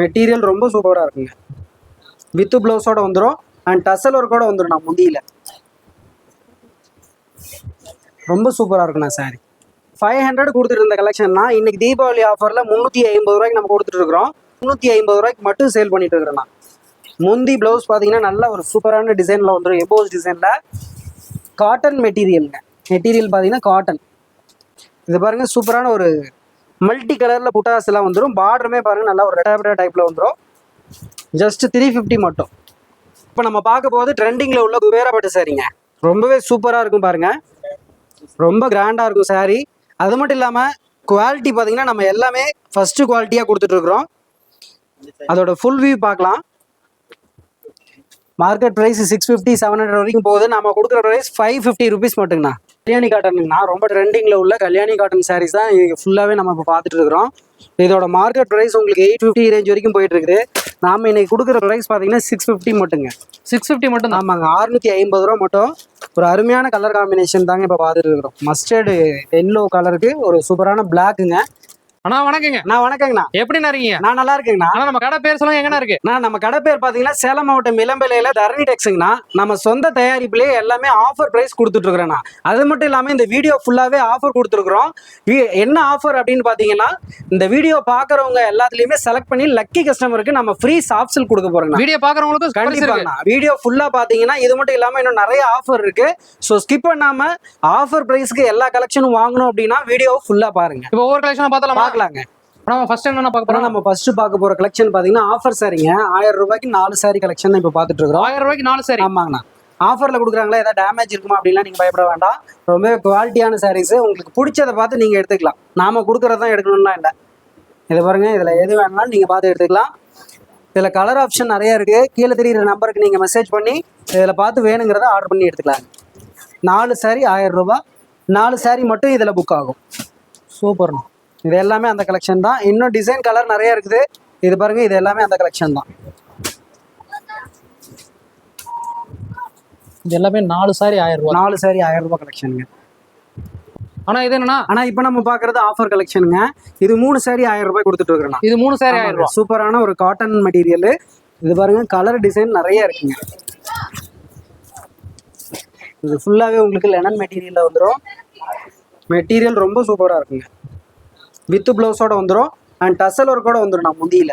Material ரொம்ப சூப்பராக இருக்குங்க. வித்து ப்ளவுஸோட வந்துடும் அண்ட் டசல் ஒர்க்கோட வந்துடும் நான் முந்தியில். ரொம்ப சூப்பராக இருக்குண்ணா சாரி ஃபைவ் ஹண்ட்ரட் கொடுத்துட்டு இருந்த கலெக்ஷன்னா இன்னைக்கு தீபாவளி ஆஃபரில் முந்நூற்றி ஐம்பது ரூபாய்க்கு நம்ம கொடுத்துட்டு இருக்கிறோம். முந்நூற்றி ஐம்பது ரூபாய்க்கு மட்டும் சேல் பண்ணிட்டு இருக்கிறேண்ணா. முந்தி ப்ளவுஸ் பார்த்தீங்கன்னா நல்ல ஒரு சூப்பரான டிசைனில் வந்துடும் எபோஸ் டிசைனில் காட்டன் மெட்டீரியலுங்க மெட்டீரியல் பார்த்தீங்கன்னா காட்டன் இது பாருங்க சூப்பரான ஒரு மல்டி கலரில் புட்டாஸ் எல்லாம் வந்துடும் பார்டருமே பாருங்கள் நல்லா ஒரு ரெட்டாபிட்டா டைப்பில் வந்துடும் ஜஸ்ட் த்ரீ ஃபிஃப்டி மட்டும். இப்போ நம்ம பார்க்க போகிறது ட்ரெண்டிங்கில் உள்ள குபேரப்பட்டு சாரிங்க ரொம்பவே சூப்பராக இருக்கும் பாருங்கள் ரொம்ப கிராண்டாக இருக்கும் saree. அது மட்டும் இல்லாமல் குவாலிட்டி பார்த்தீங்கன்னா நம்ம எல்லாமே ஃபஸ்ட்டு குவாலிட்டியாக கொடுத்துட்ருக்குறோம் அதோட ஃபுல் வியூ பார்க்கலாம். Market price six fifty seven hundred வரைக்கும் போகுது. நம்ம கொடுக்குற ப்ரைஸ் ஃபைவ் ஃபிஃப்டி ருபீஸ் மட்டுங்கண்ணா. கல்யாணி காட்டனுங்கண்ணா ரொம்ப ட்ரெண்டிங்கில் உள்ள கல்யாணி காட்டன் சாரீஸ் தான் ஃபுல்லாகவே நம்ம இப்போ பார்த்துட்டு இருக்கிறோம். இதோட மார்க்கெட் ப்ரைஸ் உங்களுக்கு எயிட் ஃபிஃப்டி ரேஞ்ச் வரைக்கும் போயிட்டு இருக்குது. நாம இன்னைக்கு கொடுக்குற ப்ரைஸ் பார்த்தீங்கன்னா சிக்ஸ் ஃபிஃப்டி மட்டுங்க. சிக்ஸ் ஃபிஃப்டி மட்டும் ஆமாங்க. அறுநூத்தி ஐம்பது ரூபா மட்டும். ஒரு அருமையான கலர் காம்பினேஷன் தாங்க இப்போ பார்த்துட்டு இருக்கிறோம். மஸ்டர்டு எல்லோ கலருக்கு ஒரு சூப்பரான பிளாக்குங்க அண்ணா வணக்கங்க. நான் வணக்கங்கண்ணா. எப்படிண்ணா இருக்கீங்க? நான் நல்லா இருக்கேங்கண்ணா. அண்ணா நம்ம கடை பேர் சொல்லுங்க எங்கண்ணா இருக்கு? நான் நம்ம கடை பேர் பார்த்தீங்கன்னா சேலம் மாவட்டம் இளம்பிள்ளையில தரணி டெக்ஸுங்கண்ணா. நம்ம சொந்த தயாரிப்புலேயே எல்லாமே ஆஃபர் ப்ரைஸ் கொடுத்துட்ருக்குறேண்ணா. அது மட்டும் இல்லாமல் இந்த வீடியோ ஃபுல்லாகவே ஆஃபர் கொடுத்துருக்குறோம் என்ன ஆஃபர் அப்படின்னு பார்த்தீங்கன்னா இந்த வீடியோ பார்க்குறவங்க எல்லாத்துலேயுமே செலக்ட் பண்ணி லக்கி கஸ்டமருக்கு நம்ம ஃப்ரீ சாப்ஸில் கொடுக்க போகிறோங்கண்ணா வீடியோ பாக்குறவங்களுக்கு. கண்டிப்பாங்கண்ணா. வீடியோ ஃபுல்லா பாத்தீங்கன்னா இது மட்டும் இல்லாம இன்னும் நிறைய ஆஃபர் இருக்கு. ஸோ ஸ்கிப் பண்ணாம ஆஃபர் பிரைஸ்க்கு எல்லா கலெக்ஷனும் வாங்கணும் அப்படின்னா வீடியோ ஃபுல்லா பாருங்க. இப்போ ஒவ்வொரு கலெக்ஷனா பார்த்தலாமா பார்க்கலாங்க. நம்ம ஃபர்ஸ்ட் என்ன பார்க்க போறோம்? நம்ம ஃபர்ஸ்ட் பார்க்க போற கலெக்ஷன் பாத்தீங்கன்னா ஆஃபர் சாரிங்க ஆயிரம் ரூபாய்க்கு நாலு சாரி கலெக்ஷன் இப்போ பார்த்துட்டு இருக்கிறோம். ஆயிரம் ரூபாய்க்கு நாலு சாரி ஆமாங்கண்ணா. ஆஃபர்ல கொடுக்குறாங்களா? ஏதாவது டேமேஜ் இருக்குமா அப்படின்லாம் நீங்க பயப்பட வேண்டாம். ரொம்பவே குவாலிட்டியான சாரீஸ் உங்களுக்கு பிடிச்சதை பார்த்து நீங்க எடுத்துக்கலாம். நாம கொடுக்கறதான் எடுக்கணும்லாம் இல்லை. இது பாருங்க இதுல எது வேணாலும் நீங்க பார்த்து எடுத்துக்கலாம். இதுல கலர் ஆப்ஷன் நிறைய இருக்கு. கீழே தெரியுற நம்பருக்கு நீங்க மெசேஜ் பண்ணி இதுல பார்த்து வேணுங்கிறத ஆர்டர் பண்ணி எடுத்துக்கலாம் நாலு சாரி ஆயிரம் ரூபாய். நாலு சாரி மட்டும் இதுல புக் ஆகும். சூப்பர்ண்ணா. இது எல்லாமே அந்த கலெக்ஷன் தான். இன்னும் டிசைன் கலர் நிறைய இருக்குது. இது பாருங்க இது எல்லாமே அந்த கலெக்ஷன் தான். இது எல்லாமே நாலு சாரி ஆயிரம் ரூபாய். நாலு சாரி ஆயிரம் ரூபாய் கலெக்ஷனுங்க ஆனா இது என்னன்னா ஆனா இப்போ நம்ம பாக்குறது ஆஃபர் கலெக்ஷனுங்க இது மூணு சாரி ஆயிரம் ரூபாய் கொடுத்துட்டு இருக்கிறேன் இது மூணு சாரி ஆயிரம் ரூபாய். சூப்பரான ஒரு காட்டன் மெட்டீரியல் இது பாருங்க கலர் டிசைன் நிறைய இருக்குங்க. இது ஃபுல்லாவே உங்களுக்கு லெனன் மெட்டீரியல்ல வந்துடும் மெட்டீரியல் ரொம்ப சூப்பரா இருக்குங்க. வித் பிளவுஸோட வந்துடும் அண்ட் டசல் ஒர்க்கோட வந்துடும் நான் முடியல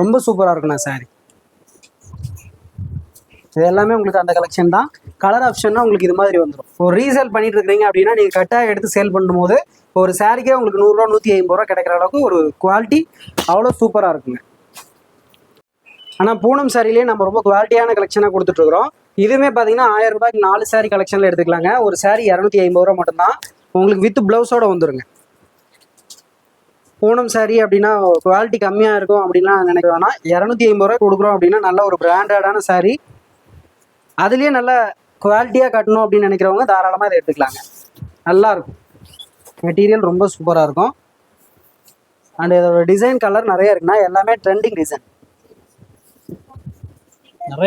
ரொம்ப சூப்பராக இருக்குண்ணா சாரி இது எல்லாமே உங்களுக்கு அந்த கலெக்ஷன் தான். கலர் ஆப்ஷன்னா உங்களுக்கு இது மாதிரி வந்துடும் ஒரு ரீசேல் பண்ணிட்டு இருக்கீங்க அப்படின்னா நீங்கள் கட்டாக எடுத்து சேல் பண்ணும்போது ஒரு சாரிக்கே உங்களுக்கு நூறுரூவா நூற்றி ஐம்பது ரூபா கிடைக்கிற அளவுக்கு ஒரு குவாலிட்டி அவ்வளோ சூப்பராக இருக்குங்க. ஆனால் பூனம் சாரிலேயே நம்ம ரொம்ப குவாலிட்டியான கலெக்ஷனாக கொடுத்துட்ருக்குறோம் இதுவுமே பார்த்தீங்கன்னா ஆயிரம் ரூபாய்க்கு நாலு சாரி கலெக்ஷனில் எடுத்துக்கலாங்க. ஒரு சாரி இரநூத்தி ஐம்பது ரூபா மட்டும்தான். உங்களுக்கு வித் ப்ளவுஸோட வந்துருங்க. பூனம் சாரி அப்படின்னா குவாலிட்டி கம்மியாக இருக்கும் அப்படின்லாம் நினைக்க வேணாம். இரநூத்தி ஐம்பது ரூபாய் கொடுக்குறோம் அப்படின்னா நல்ல ஒரு பிராண்டடான சாரி அதுலேயே நல்ல குவாலிட்டியாக கட்டணும் அப்படின்னு நினைக்கிறவங்க தாராளமாக இதை எடுத்துக்கலாங்க. நல்லா இருக்கும். மெட்டீரியல் ரொம்ப சூப்பராக இருக்கும். அண்ட் இதோட டிசைன் கலர் நிறைய இருக்குன்னா எல்லாமே ட்ரெண்டிங் டிசைன்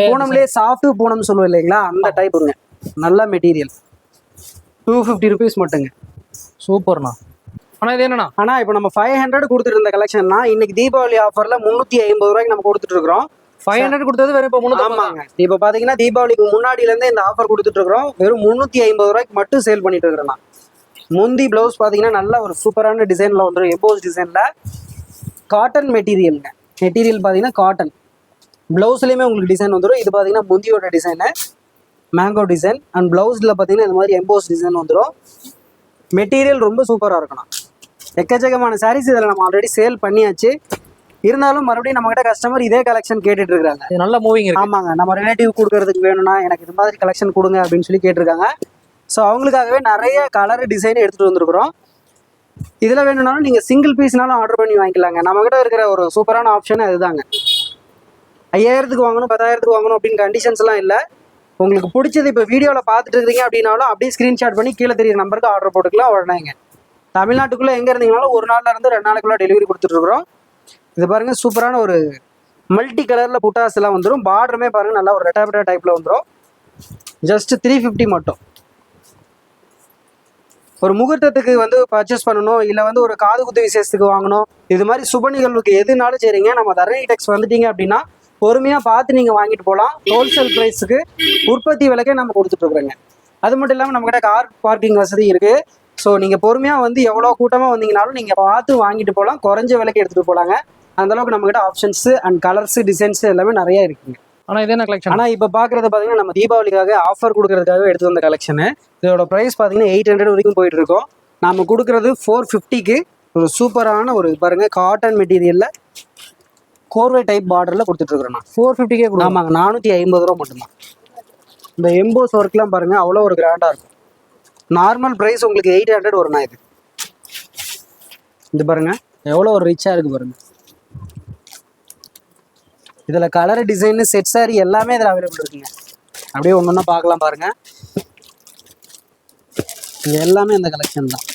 பூனம்லேயே சாஃப்ட் பூனம் சொல்லுவோம் இல்லைங்களா? அந்த டைப்புங்க நல்ல மெட்டீரியல் டூ ஃபிஃப்டி ருபீஸ் மட்டுங்க. சூப்பர்ண்ணா. ஆனா இது என்னண்ணா? ஆனால் இப்போ நம்ம ஃபைவ் ஹண்ட்ரட் கொடுத்துட்டு இருந்த கலெக்ஷன்னா இன்னைக்கு தீபாவளி ஆஃபரில் முந்நூற்றி ஐம்பது ரூபாய்க்கு நம்ம கொடுத்துட்டு இருக்கிறோம் ஃபைவ் ஹண்ட்ரட் கொடுத்தது வெறும் இப்போ முன்னூத்தி ஆமாங்க. இப்போ பாத்தீங்கன்னா தீபாவளிக்கு முன்னாடில இருந்தே இந்த ஆஃபர் கொடுத்துட்டு இருக்கிறோம் வெறும் முந்நூற்றி ஐம்பது ரூபாய்க்கு மட்டும் சேல் பண்ணிட்டு இருக்கிறேன் நான் முந்தி பிளவுஸ் பாத்தீங்கன்னா நல்ல ஒரு சூப்பரான டிசைன்ல வந்துடும் எம்போஸ் டிசைன்ல காட்டன் மெட்டீரியலுங்க மெட்டீரியல் பாத்தீங்கன்னா காட்டன் பிளவுஸ்லயுமே உங்களுக்கு டிசைன் வந்துடும் இது பாத்தீங்கன்னா முந்தியோட டிசைனு மேங்கோ டிசைன் அண்ட் பிளவுஸ்ல பாத்தீங்கன்னா இந்த மாதிரி எம்போஸ் டிசைன் வந்துடும் மெட்டீரியல் ரொம்ப சூப்பராக இருக்கணும். எக்கச்சக்கமான சாரீஸ் இதில் நம்ம ஆல்ரெடி சேல் பண்ணியாச்சு. இருந்தாலும் மறுபடியும் நம்மகிட்ட கஸ்டமர் இதே கலெக்ஷன் கேட்டுட்டு இருக்காங்க. இது நல்ல மூவிங் ஆமாங்க. நம்ம ரிலேட்டிவ் கொடுக்கறதுக்கு வேணும்னா எனக்கு இது மாதிரி கலெக்ஷன் கொடுங்க அப்படின்னு சொல்லி கேட்டிருக்காங்க. ஸோ அவங்களுக்காகவே நிறைய கலர் டிசைன் எடுத்துகிட்டு வந்திருக்கிறோம். இதில் வேணும்னாலும் நீங்கள் சிங்கிள் பீஸ்னாலும் ஆர்டர் பண்ணி வாங்கிக்கலாங்க. நம்மகிட்ட இருக்கிற ஒரு சூப்பரான ஆப்ஷன் அதுதாங்க. ஐயாயிரத்துக்கு வாங்கணும் பத்தாயிரத்துக்கு வாங்கணும் அப்படின்னு கண்டிஷன்ஸ்லாம் இல்லை. உங்களுக்கு பிடிச்சது இப்போ வீடியோவில் பார்த்துட்டு இருக்கீங்க அப்படின்னாலும் அப்படியே ஸ்க்ரீன்ஷாட் பண்ணி கீழே தெரியுற நம்பருக்கு ஆர்டர் போட்டுக்கலாம் உடனேங்க தமிழ்நாட்டுக்குள்ளே எங்கே இருந்தீங்கனாலும் ஒரு நாளில் இருந்து ரெண்டு நாளைக்குள்ளே டெலிவரி கொடுத்துட்ருக்குறோம் இது பாருங்கள் சூப்பரான ஒரு மல்டி கலரில் புட்டாஸ் எல்லாம் வந்துடும் பார்டருமே பாருங்கள் நல்லா ஒரு ரெட்டாபிட்டா டைப்பில் வந்துடும் ஜஸ்ட் த்ரீ ஃபிஃப்டி மட்டும். ஒரு முகூர்த்தத்துக்கு வந்து பர்ச்சேஸ் பண்ணணும் இல்லை வந்து ஒரு காது குத்து விசேஷத்துக்கு வாங்கணும். இது மாதிரி சுப நிகழ்வுக்கு எதுனாலும் சரிங்க. நம்ம தரணி டெக்ஸ் வந்துட்டீங்க அப்படின்னா பொறுமையாக பார்த்து நீங்கள் வாங்கிட்டு போகலாம் ஹோல்சேல் ப்ரைஸுக்கு உற்பத்தி விலைக்கே நம்ம கொடுத்துட்ருக்குறோங்க அது மட்டும் இல்லாமல் நம்மக்கிட்ட கார் பார்க்கிங் வசதி இருக்குது ஸோ நீங்கள் பொறுமையாக வந்து எவ்வளோ கூட்டமாக வந்தீங்கனாலும் நீங்கள் பார்த்து வாங்கிட்டு போகலாம் குறைஞ்ச விலைக்கு எடுத்துகிட்டு போகலாங்க அந்த அளவுக்கு நம்மக்கிட்ட ஆப்ஷன்ஸு அண்ட் கலர்ஸு டிசைன்ஸ் எல்லாமே நிறைய இருக்குங்க. ஆனா இது என்ன கலெக்ஷன் ஆனால் இப்போ பார்க்குறது பார்த்தீங்கன்னா நம்ம தீபாவளிக்காக ஆஃபர் கொடுக்கறதுக்காக எடுத்து வந்த கலெக்ஷனு இதோட ப்ரைஸ் பார்த்தீங்கன்னா எயிட் ஹண்ட்ரட் வரைக்கும் போயிட்டு இருக்கோம். நாம கொடுக்கறது ஃபோர் ஃபிஃப்டிக்கு ஒரு சூப்பரான ஒரு பாருங்க காட்டன் மெட்டீரியலில் கோர்வை டைப் பார்டரில் கொடுத்துட்ருக்குறோம் ஃபோர் ஃபிஃப்டிக்கே கொடுக்கலாம் ஆமாங்க நானூற்றி ஐம்பது ரூபா மட்டும்தான். இந்த எம்போஸ் ஒர்க்லாம் பாருங்க அவ்வளோ ஒரு கிராண்டாக இருக்கும். நார்மல் ப்ரைஸ் உங்களுக்கு எயிட் ஹண்ட்ரட் வரும்ண்ணா இது. இது பாருங்க எவ்வளோ ஒரு ரிச்சாக இருக்கு பாருங்க. இதில் கலர் டிசைனு செட் சாரி எல்லாமே இதில் அவைலபிள் இருக்குங்க. அப்படியே ஒன்று ஒன்றா பார்க்கலாம் பாருங்க. இது எல்லாமே இந்த கலெக்ஷன் தான்.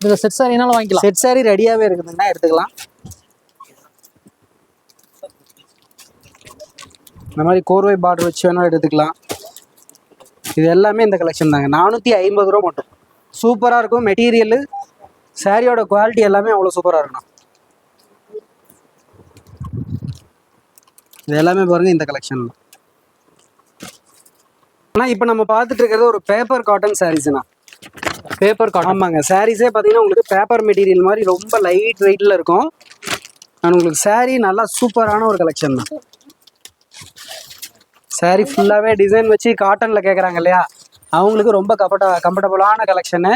இதுல செட் சாரினாலும் வாங்கிக்கலாம். செட் சாரி ரெடியாகவே இருக்குதுங்கன்னா எடுத்துக்கலாம். இந்த மாதிரி கோர்வை பார்டர் வச்சு வேணாலும் எடுத்துக்கலாம். இது எல்லாமே இந்த கலெக்ஷன் தாங்க. நானூற்றி ஐம்பது ரூபா மட்டும். சூப்பராக இருக்கும். மெட்டீரியலு சாரியோட குவாலிட்டி எல்லாமே அவ்வளோ சூப்பராக இருக்கணும். இது எல்லாமே பாருங்க இந்த கலெக்ஷன் தான் ஆனால் இப்போ நம்ம பார்த்துட்டு இருக்கிறது ஒரு பேப்பர் காட்டன் சாரீஸ்ண்ணா பேப்பர் காட்டன் ஆமாங்க. சாரீஸே பார்த்தீங்கன்னா உங்களுக்கு பேப்பர் மெட்டீரியல் மாதிரி ரொம்ப லைட் வெயிட்டில் இருக்கும். அண்ட் உங்களுக்கு saree நல்லா சூப்பரான ஒரு கலெக்ஷன் தான். Saree ஃபுல்லாகவே டிசைன் வச்சு காட்டனில் கேட்குறாங்க இல்லையா? அவங்களுக்கு ரொம்ப கம்ஃபர்ட கம்ஃபர்டபுளான கலெக்ஷனு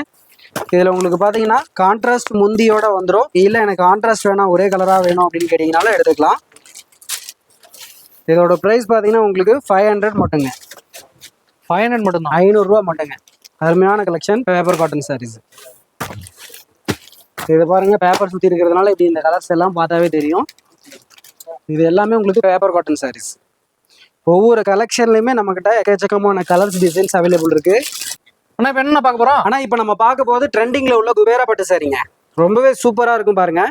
இதில் உங்களுக்கு பார்த்தீங்கன்னா கான்ட்ராஸ்ட் முந்தியோட வந்துடும் இல்லை எனக்கு கான்ட்ராஸ்ட் வேணாம் ஒரே கலராக வேணும் அப்படின்னு கேட்டிங்கனாலும் எடுத்துக்கலாம். இதோட ப்ரைஸ் பார்த்தீங்கன்னா உங்களுக்கு ஃபைவ் ஹண்ட்ரட் மட்டுங்க. ஃபைவ் ஹண்ட்ரட் மட்டும் தான் ஐநூறுரூவா மட்டுங்க. அருமையான கலெக்ஷன் பேப்பர் காட்டன் சாரீஸ் இது பாருங்க பேப்பர் சுற்றி இருக்கிறதுனால இப்படி இந்த கலர்ஸ் எல்லாம் பார்த்தாவே தெரியும். இது எல்லாமே உங்களுக்கு பேப்பர் காட்டன் சாரீஸ் ஒவ்வொரு கலெக்ஷன்லையுமே நம்மக்கிட்ட எக்கச்சக்கமான கலர்ஸ் டிசைன்ஸ் அவைலபிள் இருக்கு. அண்ணா இப்போ என்ன பார்க்க போறோம்? ஆனால் இப்போ நம்ம பார்க்க போது ட்ரெண்டிங்கில் உள்ள குபேரா பட்டு சாரீங்க ரொம்பவே சூப்பராக இருக்கும் பாருங்க.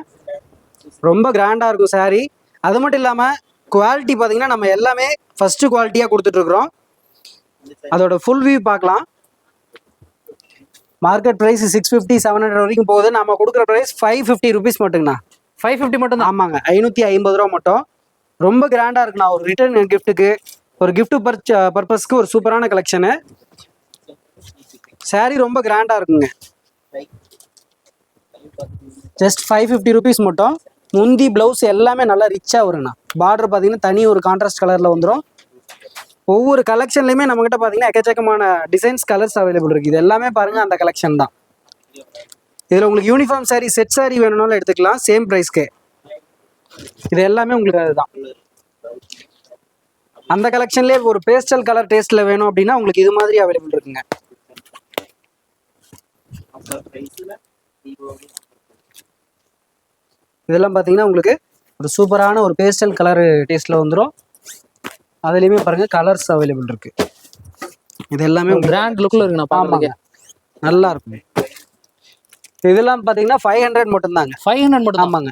ரொம்ப கிராண்டாக இருக்கும் saree. அது மட்டும் இல்லாமல் குவாலிட்டி பார்த்தீங்கன்னா நம்ம எல்லாமே ஃபர்ஸ்ட் குவாலிட்டியாக கொடுத்துட்ருக்குறோம் அதோட ஃபுல் வியூ பார்க்கலாம். Market price six fifty seven hundred வரைக்கும் போகுது. நம்ம கொடுக்குற ப்ரைஸ் ஃபைவ் ஃபிஃப்டி ருபீஸ் மட்டுங்கண்ணா. ஃபைவ் ஃபிஃப்டி மட்டும் தான் ஆமாங்க. ஐநூற்றி ஐம்பது ரூபா மட்டும். ரொம்ப கிராண்டாக இருக்குண்ணா. ஒரு ரிட்டர்ன் கிஃப்ட்டுக்கு ஒரு கிஃப்ட் பர்ச்ச பர்பஸ்க்கு ஒரு சூப்பரான கலெக்ஷனு saree ரொம்ப கிராண்டாக இருக்குங்க. ஜஸ்ட் ஃபைவ் ஃபிஃப்டி ருபீஸ் மட்டும். முந்தி ப்ளவுஸ் எல்லாமே நல்லா ரிச்சாக வருங்கண்ணா பார்டர் பார்த்தீங்கன்னா தனி ஒரு கான்ட்ராஸ்ட் கலரில் வந்துடும் ஒவ்வொரு கலெக்ஷன்லையுமே நம்மக்கிட்ட பார்த்தீங்கன்னா எக்கச்சக்கமான டிசைன்ஸ் கலர்ஸ் அவைலபிள் இருக்குது இது எல்லாமே பாருங்கள் அந்த கலெக்ஷன் தான். இதில் உங்களுக்கு யூனிஃபார்ம் saree செட் saree வேணும்னாலும் எடுத்துக்கலாம். சேம் ப்ரைஸ்க்கே இது எல்லாமே உங்களுக்கு அதுதான். அந்த கலெக்ஷன்லேயே ஒரு பேஸ்டல் கலர் டேஸ்ட்டில் வேணும் அப்படின்னா உங்களுக்கு இது மாதிரி அவைலபிள் இருக்குங்க. இதெல்லாம் பார்த்தீங்கன்னா உங்களுக்கு ஒரு சூப்பரான ஒரு பேஸ்டல் கலர் டேஸ்ட்டில் வந்துடும் அதுலேயுமே பாருங்க கலர்ஸ் அவைலபிள் இருக்கு. இது எல்லாமே கிராண்ட் லுக்ல இருக்குண்ணா ஆமாங்க. நல்லா இருக்கும். இதெல்லாம் பார்த்தீங்கன்னா ஃபைவ் ஹண்ட்ரட் மட்டும்தாங்க. ஃபைவ் ஹண்ட்ரட் மட்டும் ஆமாங்க.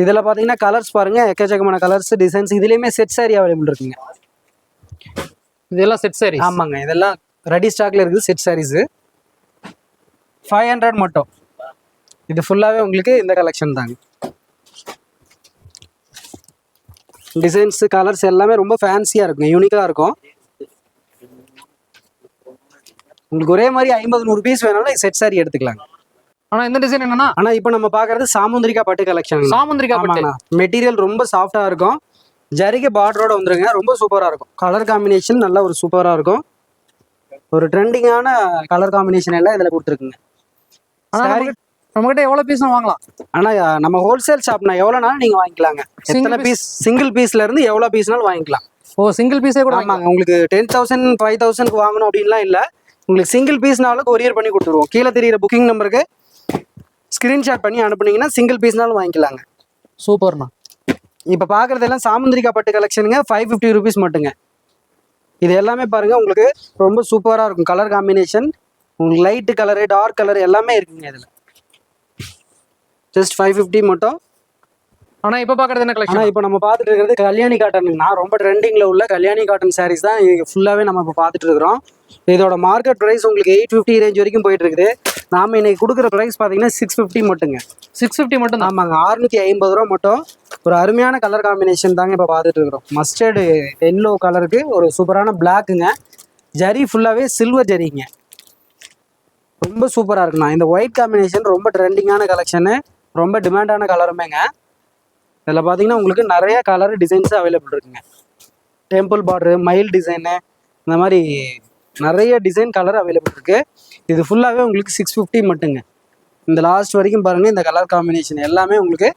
இதில் பார்த்தீங்கன்னா கலர்ஸ் பாருங்க எக்கச்சக்கமான கலர்ஸ் டிசைன்ஸ் இதுலேயுமே செட் saree அவைலபிள் இருக்குங்க. இதெல்லாம் செட் சாரி ஆமாங்க இதெல்லாம் ரெடி ஸ்டாக்ல இருக்குது செட் சாரீஸு ஃபைவ் ஹண்ட்ரட் மட்டும். இது ஃபுல்லாகவே உங்களுக்கு இந்த கலெக்ஷன் தாங்க. டிசைன்ஸ் கலர்ஸ் எல்லாமே ரொம்ப ஃபேன்சியாக இருக்கும் யூனிக்காக இருக்கும். உங்களுக்கு ஒரே மாதிரி ஐம்பது நூறு பீஸ் வேணாலும் செட் saree எடுத்துக்கலாங்க. ஆனா இந்த டிசைன் என்னன்னா ஆனால் இப்போ நம்ம பார்க்கறது சாமுந்திரிக்கா பட்டு கலெக்ஷன் சாமுந்திரிகா பட்டு. மெட்டீரியல் ரொம்ப சாஃப்டாக இருக்கும். ஜரிகை பார்டரோட வந்துருங்க. ரொம்ப சூப்பராக இருக்கும். கலர் காம்பினேஷன் நல்ல ஒரு சூப்பராக இருக்கும். ஒரு ட்ரெண்டிங்கான கலர் காம்பினேஷன் எல்லாம் இதில் கொடுத்துருக்குங்க. ஆனா saree நம்ம கிட்ட எவ்வளவு பீஸ் வாங்கலாம். ஆனால் நம்ம ஹோல்சேல் ஷாப்னா எவ்வளோனாலும் நீங்கள் வாங்கிக்கலாங்க? எத்தனை பீஸ் சிங்கிள் பீஸ்ல இருந்து எவ்வளோ பீஸ்னாலும் வாங்கிக்கலாம். ஓ சிங்கிள் பீஸே கூட ஆமாங்க. உங்களுக்கு டென் தௌசண்ட் ஃபைவ் தௌசண்ட்க்கு வாங்கணும் அப்படின்லாம் இல்லை. உங்களுக்கு சிங்கிள் பீஸ்னாலும் கொரியர் பண்ணி கொடுத்துருவோம். கீழே தெரியிற புக்கிங் நம்பருக்கு ஸ்க்ரீன்ஷாட் பண்ணி அனுப்புனீங்கன்னா சிங்கிள் பீஸ்னாலும் வாங்கிக்கலாங்க. சூப்பர்ண்ணா. இப்போ பார்க்குறதெல்லாம் சாமுந்திரிக்கா பட்டு கலெக்ஷனுங்க ஃபைவ் ஃபிஃப்டி ருபீஸ் மட்டுங்க. இது எல்லாமே பாருங்க உங்களுக்கு ரொம்ப சூப்பராக இருக்கும். கலர் காம்பினேஷன் உங்களுக்கு லைட்டு கலரு டார்க் கலர் எல்லாமே இருக்குங்க இதில். ஜஸ்ட் ஃபைவ் ஃபிஃப்டி மட்டும். ஆனா இப்ப பாக்குறது என்ன கலெக்ஷன் இப்போ நம்ம பார்த்துட்டு இருக்கிறது கல்யாணி காட்டனுங்கண்ணா ரொம்ப ட்ரெண்டிங்ல உள்ள கல்யாணி காட்டன் சாரீஸ் தான் ஃபுல்லாவே நம்ம இப்போ பார்த்துட்டு இருக்கிறோம். இதோட மார்க்கெட் ப்ரைஸ் உங்களுக்கு எயிட் ஃபிஃப்டி ரேஞ்ச் வரைக்கும் போயிட்டு இருக்குது. நாம இன்னைக்கு கொடுக்குற ப்ரைஸ் பார்த்தீங்கன்னா சிக்ஸ் ஃபிஃப்டி மட்டுங்க. சிக்ஸ் பிப்டி மட்டும் தான் ஆமாங்க அறுநூத்தி ஐம்பது ரூபா மட்டும். ஒரு அருமையான கலர் காம்பினேஷன் தாங்க இப்போ பார்த்துட்டு இருக்கிறோம். மஸ்டர்டு எல்லோ கலருக்கு ஒரு சூப்பரான பிளாக்குங்க ஜரி ஃபுல்லாகவே சில்வர் ஜரிங்க ரொம்ப சூப்பராக இருக்குண்ணா. இந்த ஒயிட் காம்பினேஷன் ரொம்ப ட்ரெண்டிங்கான கலெக்ஷனு ரொம்ப டிமாண்டான கலருமேங்க இதில் பார்த்தீங்கன்னா உங்களுக்கு நிறைய கலர் டிசைன்ஸ் அவைலபிள் இருக்குங்க. டெம்பிள் பார்டரு மயில் டிசைனு இந்த மாதிரி நிறைய டிசைன் கலர் அவைலபிள் இருக்குது இது ஃபுல்லாகவே உங்களுக்கு சிக்ஸ் ஃபிஃப்டி மட்டுங்க. இந்த லாஸ்ட் வரைக்கும் பாருங்கள் இந்த கலர் காம்பினேஷன் எல்லாமே உங்களுக்கு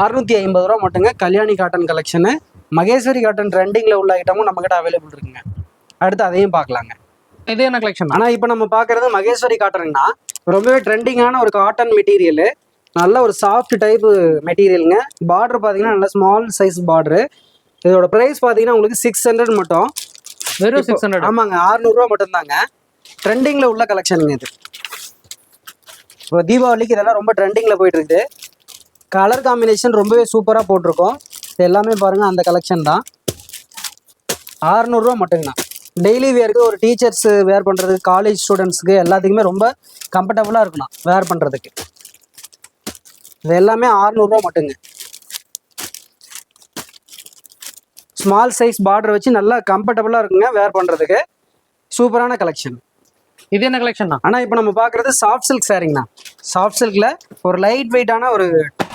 அறுநூத்தி ஐம்பது ரூபா மட்டுங்க. Kalyani cotton collection Maheshwari cotton ட்ரெண்டிங்கில் உள்ள ஐட்டமும் நம்மக்கிட்ட அவைலபிள் இருக்குங்க. அடுத்து அதையும் பார்க்கலாங்க. இது என்ன கலெக்ஷன் ஆனால் இப்போ நம்ம பார்க்குறது மகேஸ்வரி காட்டன்னா ரொம்பவே ட்ரெண்டிங்கான ஒரு காட்டன் மெட்டீரியலு நல்ல ஒரு சாஃப்ட் டைப் மெட்டீரியலுங்க பார்டர் பார்த்தீங்கன்னா நல்ல ஸ்மால் சைஸ் பார்டரு இதோட ப்ரைஸ் பார்த்தீங்கன்னா உங்களுக்கு சிக்ஸ் ஹண்ட்ரட் மட்டும். வெறும் சிக்ஸ் ஹண்ட்ரட் ஆமாங்க 600 ரூபா மட்டும்தாங்க. ட்ரெண்டிங்கில் உள்ள கலெக்ஷனுங்க இது. இப்போ தீபாவளிக்கு இதெல்லாம் ரொம்ப ட்ரெண்டிங்கில் போயிட்டு இருக்குது கலர் காம்பினேஷன் ரொம்பவே சூப்பராக போட்டிருக்கோம். இது எல்லாமே பாருங்க அந்த கலெக்ஷன் தான். 600 ரூபா மட்டுங்கண்ணா டெய்லி வேருக்கு ஒரு டீச்சர்ஸ் வேர் பண்ணுறதுக்கு காலேஜ் ஸ்டூடெண்ட்ஸுக்கு எல்லாத்துக்குமே ரொம்ப கம்ஃபர்டபுளாக இருக்கணும் வேர் பண்ணுறதுக்கு இது எல்லாமே 600 ரூபா மட்டுங்க. ஸ்மால் சைஸ் பார்டர் வச்சு நல்லா கம்ஃபர்டபுளாக இருக்குங்க வேர் பண்ணுறதுக்கு சூப்பரான கலெக்ஷன் இது என்ன கலெக்ஷன் தான் ஆனால் இப்போ நம்ம பார்க்குறது சாஃப்ட் சில்க் சாரிங்கண்ணா சாஃப்ட் சில்கில் ஒரு லைட் வெயிட்டான ஒரு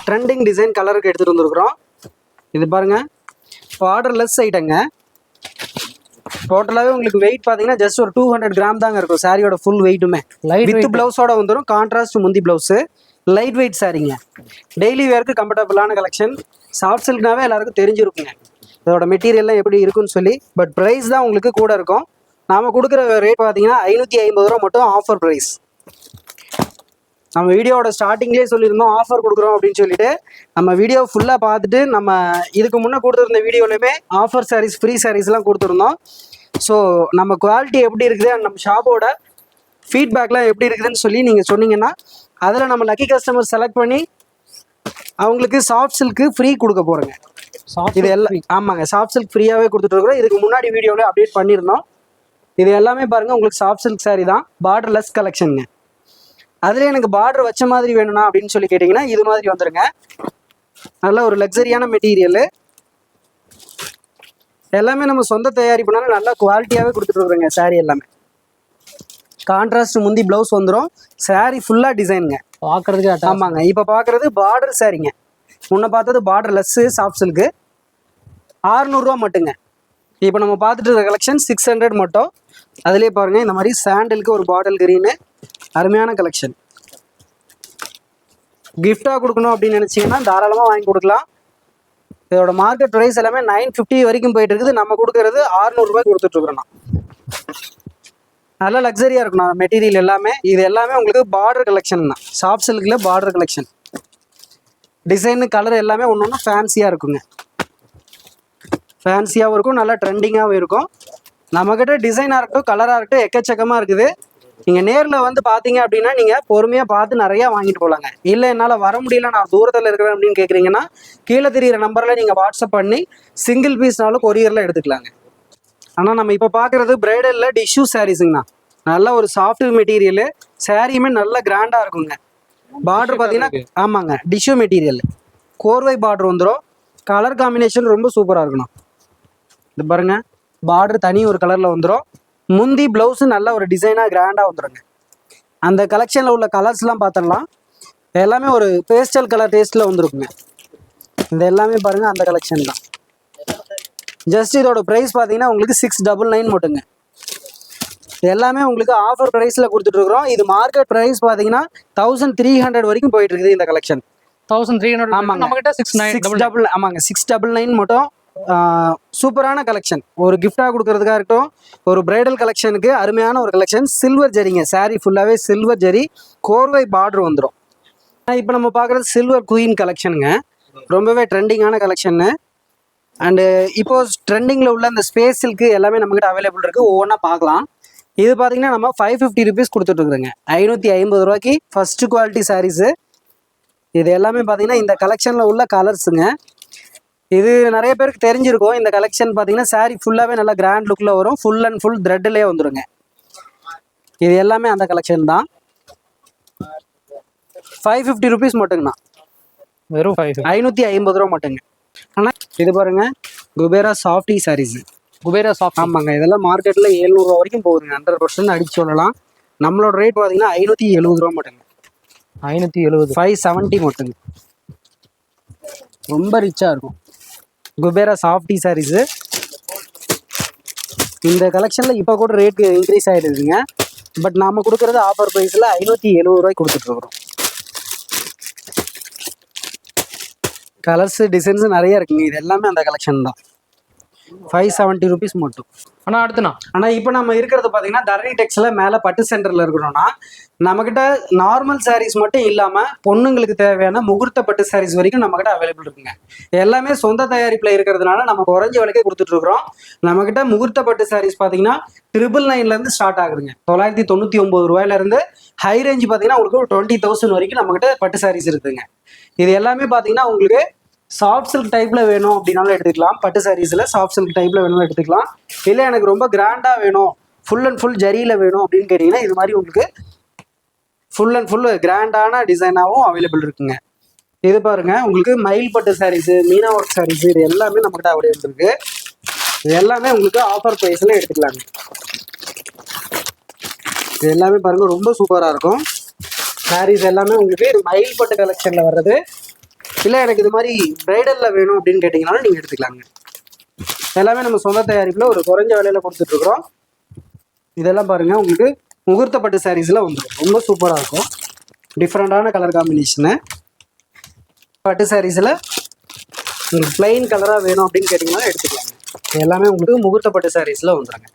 ட்ரெண்டிங் டிசைன் கலருக்கு எடுத்துகிட்டு வந்திருக்கிறோம். இது பாருங்க. பார்டர்லெஸ் ஐட்டங்க டோட்டலாகவே உங்களுக்கு வெயிட் பார்த்தீங்கன்னா ஜஸ்ட் ஒரு டூ ஹண்ட்ரட் கிராம் தாங்க இருக்கும் சாரியோட ஃபுல் வெயிட்டுமே லைட் வித் பிளவுஸோட வந்துடும் கான்ட்ராஸ்ட் முந்தி பிளவுஸு லைட் வெயிட் சாரிங்க டெய்லி வேருக்கு கம்ஃபர்டபுளான கலெக்ஷன் சாஃப்ட் சில்க்னாவே எல்லாருக்கும் தெரிஞ்சிருக்குங்க. இதோட மெட்டீரியல்லாம் எப்படி இருக்குன்னு சொல்லி பட் ப்ரைஸ் தான் உங்களுக்கு கூட இருக்கும். நாம் கொடுக்குற ரேட் பார்த்தீங்கன்னா ஐநூற்றி ஐம்பது ரூபா மட்டும் ஆஃபர் ப்ரைஸ் நம்ம வீடியோவோட ஸ்டார்டிங்லேயே சொல்லியிருந்தோம் ஆஃபர் கொடுக்குறோம் அப்படின்னு சொல்லிட்டு நம்ம வீடியோ ஃபுல்லாக பார்த்துட்டு நம்ம இதுக்கு முன்னே கொடுத்துருந்த வீடியோலையுமே ஆஃபர் சாரீஸ் ஃப்ரீ சாரீஸ்லாம் கொடுத்துருந்தோம். ஸோ நம்ம குவாலிட்டி எப்படி இருக்குது அண்ட் நம்ம ஷாப்போட ஃபீட்பேக்லாம் எப்படி இருக்குதுன்னு சொல்லி நீங்கள் சொன்னீங்கன்னா அதில் நம்ம லக்கி கஸ்டமர் செலக்ட் பண்ணி அவங்களுக்கு சாஃப்ட் சில்க்கு ஃப்ரீ கொடுக்க போகிறோங்க இது எல்லாம் ஆமாங்க சாஃப்ட் சில்க் ஃப்ரீயாகவே கொடுத்துட்டு இருக்கிறோம். இதுக்கு முன்னாடி வீடியோவில் அப்டேட் பண்ணியிருந்தோம். இது எல்லாமே பாருங்க உங்களுக்கு சாஃப்ட் சில்க் saree தான். பார்டர்லெஸ் கலெக்ஷனுங்க அதுல எனக்கு பார்டர் வச்ச மாதிரி வேணும்னா அப்படின்னு சொல்லி கேட்டிங்கன்னா இது மாதிரி வந்துருங்க. நல்ல ஒரு லக்ஸரியான மெட்டீரியல் எல்லாமே நம்ம சொந்த தயாரிப்புனால நல்லா குவாலிட்டியாகவே கொடுத்துட்டு இருக்கிறோங்க saree எல்லாமே. கான்ட்ராஸ்ட் முந்தி ப்ளவுஸ் வந்துடும் saree ஃபுல்லாக டிசைனுங்க பாக்குறதுக்கு அட்டா ஆமாங்க. இப்போ பார்க்குறது பார்டர் சாரிங்க முன்ன பார்த்தது பார்டர் லெஸ்ஸு சாஃப்ட் சில்க்கு ஆறுநூறுவா மட்டுங்க. இப்போ நம்ம பார்த்துட்டு இருக்க கலெக்ஷன் சிக்ஸ் ஹண்ட்ரட் மட்டும். அதுலேயே பாருங்க இந்த மாதிரி சாண்டலுக்கு ஒரு பாட்டில் கிரீனு அருமையான கலெக்ஷன் கிஃப்டாக கொடுக்கணும் அப்படின்னு நினச்சிங்கன்னா தாராளமாக வாங்கி கொடுக்கலாம். இதோட மார்க்கெட் ப்ரைஸ் எல்லாமே நைன் ஃபிஃப்டி வரைக்கும் போயிட்டு இருக்குது. நம்ம கொடுக்கறது ஆறுநூறுபாய்க்கு கொடுத்துட்ருக்குறோண்ணா நல்ல லக்ஸரியாக இருக்குண்ணா மெட்டீரியல் எல்லாமே. இது எல்லாமே உங்களுக்கு பார்டர் கலெக்ஷன் தான். சாஃப்ட் சில்கில் பார்டர் கலெக்ஷன் டிசைனு கலர் எல்லாமே ஒன்று ஒன்று ஃபேன்சியாக இருக்குங்க. ஃபேன்சியாகவும் இருக்கும் நல்லா ட்ரெண்டிங்காகவும் இருக்கும். நம்மக்கிட்ட டிசைனாக இருக்கட்டும் கலராக இருக்கட்டும் எக்கச்சக்கமாக இருக்குது. நீங்கள் நேரில் வந்து பார்த்தீங்க அப்படின்னா நீங்கள் பொறுமையாக பார்த்து நிறையா வாங்கிட்டு போகலாங்க இல்லை என்னால் வர முடியல நான் தூரத்தில் இருக்கிறேன் அப்படின்னு கேட்குறீங்கன்னா கீழே தெரிகிற நம்பரில் நீங்கள் வாட்ஸ்அப் பண்ணி சிங்கிள் பீஸ்னாலும் கொரியரில் எடுத்துக்கலாங்க. ஆனால் நம்ம இப்போ பார்க்குறது பிரைடலில் டிஷ்யூ சாரீஸுங்கண்ணா நல்ல ஒரு சாஃப்ட் மெட்டீரியலு சாரியுமே நல்ல கிராண்டாக இருக்குங்க. பார்டர் பார்த்தீங்கன்னா ஆமாங்க டிஷ்யூ மெட்டீரியல் கோர்வை பார்டர் வந்துடும் கலர் காம்பினேஷன் ரொம்ப சூப்பராக இருக்கணும். இது பாருங்க பார்டர் தனி ஒரு கலரில் வந்துடும் முந்தி ப்ளவுஸு நல்ல ஒரு டிசைனாக கிராண்டாக வந்துடுங்க அந்த கலெக்ஷனில் உள்ள கலர்ஸ்லாம் பார்த்துடலாம் எல்லாமே ஒரு பேஸ்டல் கலர் டேஸ்ட்டில் வந்துருக்குங்க. இது எல்லாமே பாருங்கள் அந்த கலெக்ஷன் தான். ஜஸ்ட் இதோட ப்ரைஸ் பார்த்தீங்கன்னா உங்களுக்கு சிக்ஸ் டபுள் நைன் மட்டுங்க. எல்லாமே உங்களுக்கு ஆஃபர் ப்ரைஸில் கொடுத்துட்ருக்குறோம் இது மார்க்கெட் ப்ரைஸ் பார்த்தீங்கன்னா தௌசண்ட் த்ரீ ஹண்ட்ரட் வரைக்கும் போயிட்டு இருக்குது இந்த கலெக்ஷன் தௌசண்ட் த்ரீ ஹண்ட்ரட் ஆமாங்க. நம்ம கிட்ட சிக்ஸ் நைன் சிக்ஸ் டபுள் ஆமாங்க. சிக்ஸ் டபுள் நைன் மட்டும் சூப்பரான கலெக்ஷன் ஒரு கிஃப்டாக கொடுக்கறதுக்காக இருக்கட்டும் ஒரு பிரைடல் கலெக்ஷனுக்கு அருமையான ஒரு கலெக்ஷன் சில்வர் ஜரிங்க saree ஃபுல்லாகவே சில்வர் ஜரி கோர்வை பார்டர் வந்துடும் இப்போ நம்ம பார்க்குறது சில்வர் குயின் கலெக்ஷனுங்க ரொம்பவே ட்ரெண்டிங்கான கலெக்ஷன்னு அண்டு இப்போ ட்ரெண்டிங்கில் உள்ள இந்த ஸ்பேஸ் சில்க்கு எல்லாமே நம்மக்கிட்ட அவைலபிள் இருக்குது ஒவ்வொன்றா பார்க்கலாம். இது பார்த்தீங்கன்னா நம்ம ஃபைவ் ஃபிஃப்டி ருபீஸ் கொடுத்துட்ருக்குறோங்க. ஐநூற்றி ஐம்பது ரூபாய்க்கு ஃபஸ்ட்டு குவாலிட்டி சாரீஸு இது எல்லாமே பார்த்தீங்கன்னா இந்த கலெக்ஷனில் உள்ள கலர்ஸுங்க இது நிறைய பேருக்கு தெரிஞ்சிருக்கும். இந்த கலெக்ஷன் பார்த்தீங்கன்னா saree ஃபுல்லாகவே நல்லா கிராண்ட் லுக்கில் வரும். ஃபுல் அண்ட் ஃபுல் த்ரெட்லேயே வந்துருங்க. இது எல்லாமே அந்த கலெக்ஷன் தான். ஃபைவ் ஃபிஃப்டி ருபீஸ் மட்டுங்கண்ணா. வெறும் ஐநூற்றி ஐம்பது ரூபா மட்டுங்க. ஆனால் இது பாருங்க Kubera softy sarees Kubera soft ஆமாங்க இதெல்லாம் மார்க்கெட்டில் எழுநூறுவா வரைக்கும் போகுதுங்க. ஹண்ட்ரட் பர்சன்ட் அடிச்சு சொல்லலாம். நம்மளோட ரேட் பார்த்தீங்கன்னா ஐநூற்றி எழுபது ரூபா மட்டுங்க. ஐநூற்றி எழுபது. ஃபைவ் செவன்ட்டி மட்டுங்க. ரொம்ப ரிச்சாக இருக்கும். குபேரா சாஃப்டி சாரீஸு இந்த கலெக்ஷனில் இப்போ கூட ரேட் இன்க்ரீஸ் ஆகிடுதுங்க பட் நாம கொடுக்குறது ஆஃபர் ப்ரைஸில் ஐநூற்றி எழுபது ரூபாய்க்கு கொடுத்துட்ருக்குறோம் கலர்ஸ் டிசைன்ஸ் நிறைய இருக்குங்க இது எல்லாமே அந்த கலெக்ஷன் தான். ஃபைவ் செவன்ட்டி ருபீஸ் மட்டும். அண்ணா அடுத்துண்ணா. ஆனால் இப்போ நம்ம இருக்கிறது பார்த்தீங்கன்னா தரணி டெக்ஸில் மேலே பட்டு சென்டரில் இருக்கிறோம்னா நம்மக்கிட்ட நார்மல் சாரீஸ் மட்டும் இல்லாமல் பொண்ணுங்களுக்கு தேவையான முகூர்த்த பட்டு சாரீஸ் வரைக்கும் நம்மக்கிட்ட அவைலபிள் இருக்குங்க. எல்லாமே சொந்த தயாரிப்பில் இருக்கிறதுனால நம்ம குறைஞ்ச விலைக்கே கொடுத்துட்ருக்குறோம் நம்மக்கிட்ட முகூர்த்த பட்டு சாரீஸ் பார்த்தீங்கன்னா ட்ரிபிள் நைன்லேருந்து ஸ்டார்ட் ஆகுதுங்க. தொள்ளாயிரத்தி தொண்ணூற்றி ஒம்பது ரூபாயிலேருந்து ஹை ரேஞ்ச் பார்த்தீங்கன்னா உங்களுக்கு ஒரு டுவெண்ட்டி தௌசண்ட் வரைக்கும் நம்மக்கிட்ட பட்டு சாரீஸ் இருக்குதுங்க. இது எல்லாமே பார்த்தீங்கன்னா உங்களுக்கு சாஃப்ட் சில்க் டைப்பில் வேணும் அப்படின்னாலும் எடுத்துக்கலாம். பட்டு சாரீஸில் சாஃப்ட் சில்க் டைப்பில் வேணாலும் எடுத்துக்கலாம். இல்லை எனக்கு ரொம்ப கிராண்டாக வேணும். ஃபுல் அண்ட் ஃபுல் ஜரியில் வேணும் அப்படின்னு கேட்டிங்கன்னா இது மாதிரி உங்களுக்கு ஃபுல் அண்ட் ஃபுல் கிராண்டான டிசைனாகவும் அவைலபிள் இருக்குங்க. இது பாருங்க உங்களுக்கு மயில் பட்டு சாரீஸு மீனா ஒர்க் சாரீஸு இது எல்லாமே நம்மகிட்ட அவைலபிள் இருக்குது இது எல்லாமே உங்களுக்கு ஆஃபர் ப்ரைஸில் எடுத்துக்கலாங்க. இது எல்லாமே பாருங்கள் ரொம்ப சூப்பராக இருக்கும். சாரீஸ் எல்லாமே உங்களுக்கு மயில் பட்டு கலெக்ஷன்ல வர்றது. இல்லை எனக்கு இது மாதிரி பிரைடலில் வேணும் அப்படின்னு கேட்டிங்கனாலும் நீங்கள் எடுத்துக்கலாங்க. எல்லாமே நம்ம சொந்த தயாரிப்பில் ஒரு குறைஞ்ச விலையில் கொடுத்துட்ருக்குறோம் இதெல்லாம் பாருங்கள் உங்களுக்கு முகூர்த்த பட்டு சாரீஸில் வந்துடும் ரொம்ப சூப்பராக இருக்கும். டிஃப்ரெண்ட்டான கலர் காம்பினேஷனு பட்டு சாரீஸில் உங்களுக்கு பிளெயின் கலராக வேணும் அப்படின்னு கேட்டிங்கன்னா எடுத்துக்கலாங்க. எல்லாமே உங்களுக்கு முகூர்த்தப்பட்டு சாரீஸில் வந்துடுங்க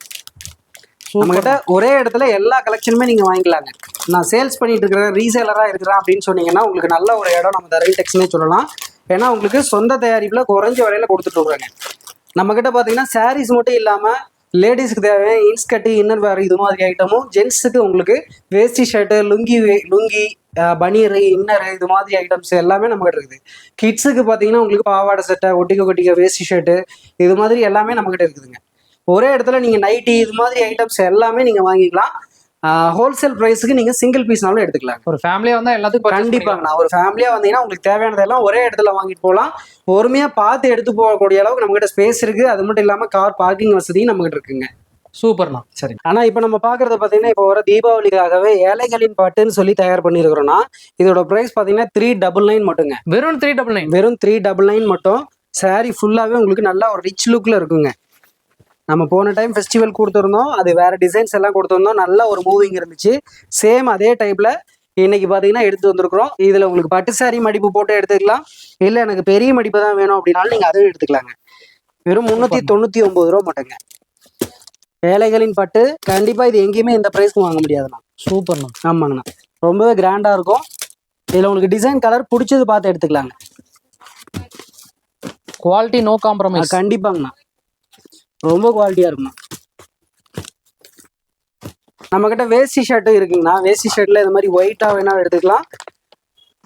நம்மகிட்ட ஒரே இடத்துல எல்லா கலெக்ஷனுமே நீங்கள் வாங்கிக்கலாங்க. நான் சேல்ஸ் பண்ணிட்டு இருக்கிறேன் ரீசேலராக இருக்கிறேன் அப்படின்னு சொன்னீங்கன்னா உங்களுக்கு நல்ல ஒரு இடம் நம்ம தரவி டெக்ஸ்னே சொல்லலாம். ஏன்னா உங்களுக்கு சொந்த தயாரிப்பில் குறைஞ்ச விலையில கொடுத்துட்டு இருக்காங்க நம்மக்கிட்ட பார்த்தீங்கன்னா சாரீஸ் மட்டும் இல்லாமல் லேடிஸ்க்கு தேவையான இன்ஸ்கட்டு இன்னர் வேறு இது மாதிரி ஐட்டமும் ஜென்ஸுக்கு உங்களுக்கு வேஷ்டி ஷர்ட்டு லுங்கி வே- லுங்கி பனியரு இன்னரு இது மாதிரி ஐட்டம்ஸ் எல்லாமே நம்மகிட்ட இருக்குது. கிட்ஸுக்கு பார்த்தீங்கன்னா உங்களுக்கு பாவாடை சட்டை ஒட்டிக்க கொட்டிக்க வேஷ்டி ஷர்ட்டு இது மாதிரி எல்லாமே நம்மகிட்ட இருக்குதுங்க. ஒரே இடத்துல நீங்கள் நைட்டி இது மாதிரி ஐட்டம்ஸ் எல்லாமே நீங்கள் வாங்கிக்கலாம். ஹோல்சேல் ப்ரைஸுக்கு நீங்கள் சிங்கிள் பீஸ்னாலும் எடுத்துக்கலாம். ஒரு ஃபேமிலியா வந்தா எல்லாத்துக்கும் purchase கண்டிப்பாங்க நான் ஒரு ஃபேமிலியாக வந்தீங்கன்னா உங்களுக்கு தேவையானதெல்லாம் ஒரே இடத்துல வாங்கிட்டு போகலாம். பொறுமையாக பார்த்து எடுத்து போகக்கூடிய அளவுக்கு நம்மகிட்ட ஸ்பேஸ் இருக்குது அது மட்டும் இல்லாமல் கார் பார்க்கிங் வசதியும் நம்மகிட்ட இருக்குங்க. சூப்பர்ண்ணா. சரி. ஆனால் இப்போ நம்ம பார்க்குறது பார்த்தீங்கன்னா இப்போ வர தீபாவளிக்காகவே ஏழைகளின் பட்டுன்னு சொல்லி தயார் பண்ணியிருக்கிறோம்னா இதோட ப்ரைஸ் பார்த்தீங்கன்னா த்ரீ டபுள் நைன் மட்டுங்க. வெறும் த்ரீ டபுள் நைன் வெறும் த்ரீ டபுள் நைன் மட்டும். saree ஃபுல்லாகவே உங்களுக்கு நல்லா ஒரு ரிச் லுக்கில் இருக்குங்க. நம்ம போன டைம் ஃபெஸ்டிவல் கொடுத்துருந்தோம். அது வேற டிசைன்ஸ் எல்லாம் கொடுத்துருந்தோம். நல்ல ஒரு மூவிங் இருந்துச்சு. சேம் அதே டைப்ல இன்னைக்கு பார்த்தீங்கன்னா எடுத்து வந்திருக்கிறோம். இதில் உங்களுக்கு பட்டு saree மடிப்பு போட்டு எடுத்துக்கலாம். இல்லை எனக்கு பெரிய மடிப்பு தான் வேணும் அப்படின்னாலும் நீங்கள் அதுவும் எடுத்துக்கலாங்க. வெறும் முந்நூற்றி தொண்ணூற்றி ஒம்பது ரூபா மட்டுங்க. ஏழைகளின் பட்டு. கண்டிப்பாக இது எங்கேயுமே இந்த ப்ரைஸ்க்கு வாங்க முடியாதுண்ணா. சூப்பர்ண்ணா. ஆமாங்கண்ணா. ரொம்பவே கிராண்டாக இருக்கும். இதில் உங்களுக்கு டிசைன் கலர் பிடிச்சது பார்த்து எடுத்துக்கலாங்க. குவாலிட்டி நோ காம்ப்ரமைஸ் கண்டிப்பாங்கண்ணா. ரொம்ப குவாலிட்டியாக இருக்குண்ணா நம்மக்கிட்ட வேஷ்டி ஷர்ட்டும் இருக்குங்கண்ணா. வேஷ்டி ஷர்ட்டில் இந்த மாதிரி ஒயிட்டாக வேணாலும் எடுத்துக்கலாம்.